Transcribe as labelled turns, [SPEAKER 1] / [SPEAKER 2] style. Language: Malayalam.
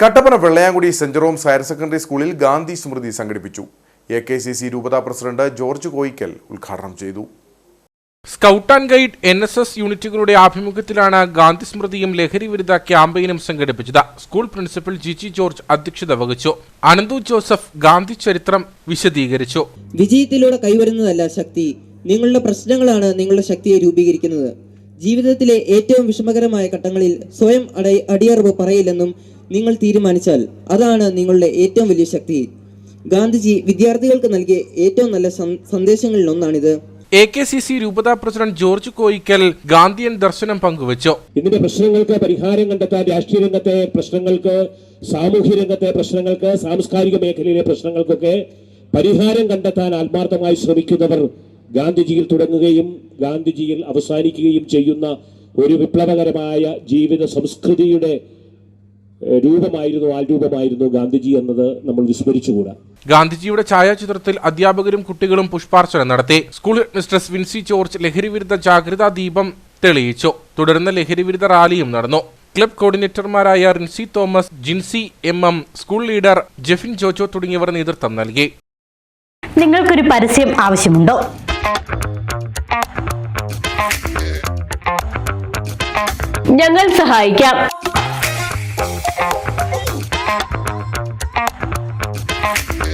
[SPEAKER 1] Kattappana Vellayamkudy saint റോംസ് higher secondary സ്കൂളിൽ ഗാന്ധി സ്മൃതി സംഘടിപ്പിച്ചു. എ കെ സി സി രൂപതാ പ്രസിഡന്റ് ജോർജ് കോയിക്കൽ ഉദ്ഘാടനം ചെയ്തു.
[SPEAKER 2] Scout and guide N S S യൂണിറ്റുകളുടെ ആഭിമുഖ്യത്തിലാണ് ഗാന്ധി സ്മൃതിയും ലഹരി വിരുദ്ധ ക്യാമ്പയിനും സംഘടിപ്പിച്ചത്. സ്കൂൾ പ്രിൻസിപ്പൽ ജിജി ജോർജ് അധ്യക്ഷത വഹിച്ചു. അനന്തു ജോസഫ് ഗാന്ധി ചരിത്രം വിശദീകരിച്ചു.
[SPEAKER 3] വിജയത്തിലൂടെ കൈവരുന്നതല്ല ശക്തി. നിങ്ങളുടെ പ്രശ്നങ്ങളാണ് നിങ്ങളുടെ ശക്തിയെ രൂപീകരിക്കുന്നത്. ജീവിതത്തിലെ ഏറ്റവും വിഷമകരമായ ഘട്ടങ്ങളിൽ സ്വയം അട അടിയറവ് പറയില്ലെന്നും നിങ്ങൾ തീരുമാനിച്ചാൽ അതാണ് നിങ്ങളുടെ ഏറ്റവും വലിയ ശക്തി. ഗാന്ധിജി വിദ്യാർത്ഥികൾക്ക് നൽകിയ ഏറ്റവും നല്ല സന്ദേശങ്ങളിൽ ഒന്നാണിത്
[SPEAKER 2] എ കെ സി സി രൂപതാ പ്രസിഡന്റ് ജോർജ് കോയിക്കൽ ഗാന്ധിയൻ ദർശനം പങ്കുവച്ചു.
[SPEAKER 4] ഇതിന്റെ പ്രശ്നങ്ങൾക്ക് പരിഹാരം കണ്ടെത്താൻ രാഷ്ട്രീയ രംഗത്തെ പ്രശ്നങ്ങൾക്ക് സാമൂഹ്യ രംഗത്തെ പ്രശ്നങ്ങൾക്ക് സാംസ്കാരിക മേഖലയിലെ പ്രശ്നങ്ങൾക്കൊക്കെ പരിഹാരം കണ്ടെത്താൻ ആത്മാർത്ഥമായി ശ്രമിക്കുന്നവർ ഗാന്ധിജിയിൽ തുടങ്ങുകയും ഗാന്ധിജിയിൽ അവസാനിക്കുകയും ചെയ്യുന്ന ഒരു വിപ്ലവകരമായ ജീവിത സംസ്കൃതിയുടെ രൂപമായിരുന്നു ആൾരൂപമായിരുന്നു ഗാന്ധിജി എന്നത് നമ്മൾ വിസ്മരിച്ചുകൂടാ.
[SPEAKER 2] ഗാന്ധിജിയുടെ ഛായാചിത്രത്തിൽ അധ്യാപകരും കുട്ടികളും പുഷ്പാർച്ചന നടത്തി. സ്കൂൾ മിസ്ട്രസ് വിൻസി ജോർജ് ലഹരിവിരുദ്ധ ജാഗ്രതാ ദീപം തെളിയിച്ചു. തുടർന്ന് ലഹരിവിരുദ്ധ റാലിയും നടന്നു. Club കോർഡിനേറ്റർമാരായ Rincy Thomas Jincy M M school leader Jefin Jojo തുടങ്ങിയവർ നേതൃത്വം നൽകി.
[SPEAKER 5] നിങ്ങൾക്കൊരു പരസ്യം ആവശ്യമുണ്ടോ? ഞങ്ങൾ സഹായിക്കാം.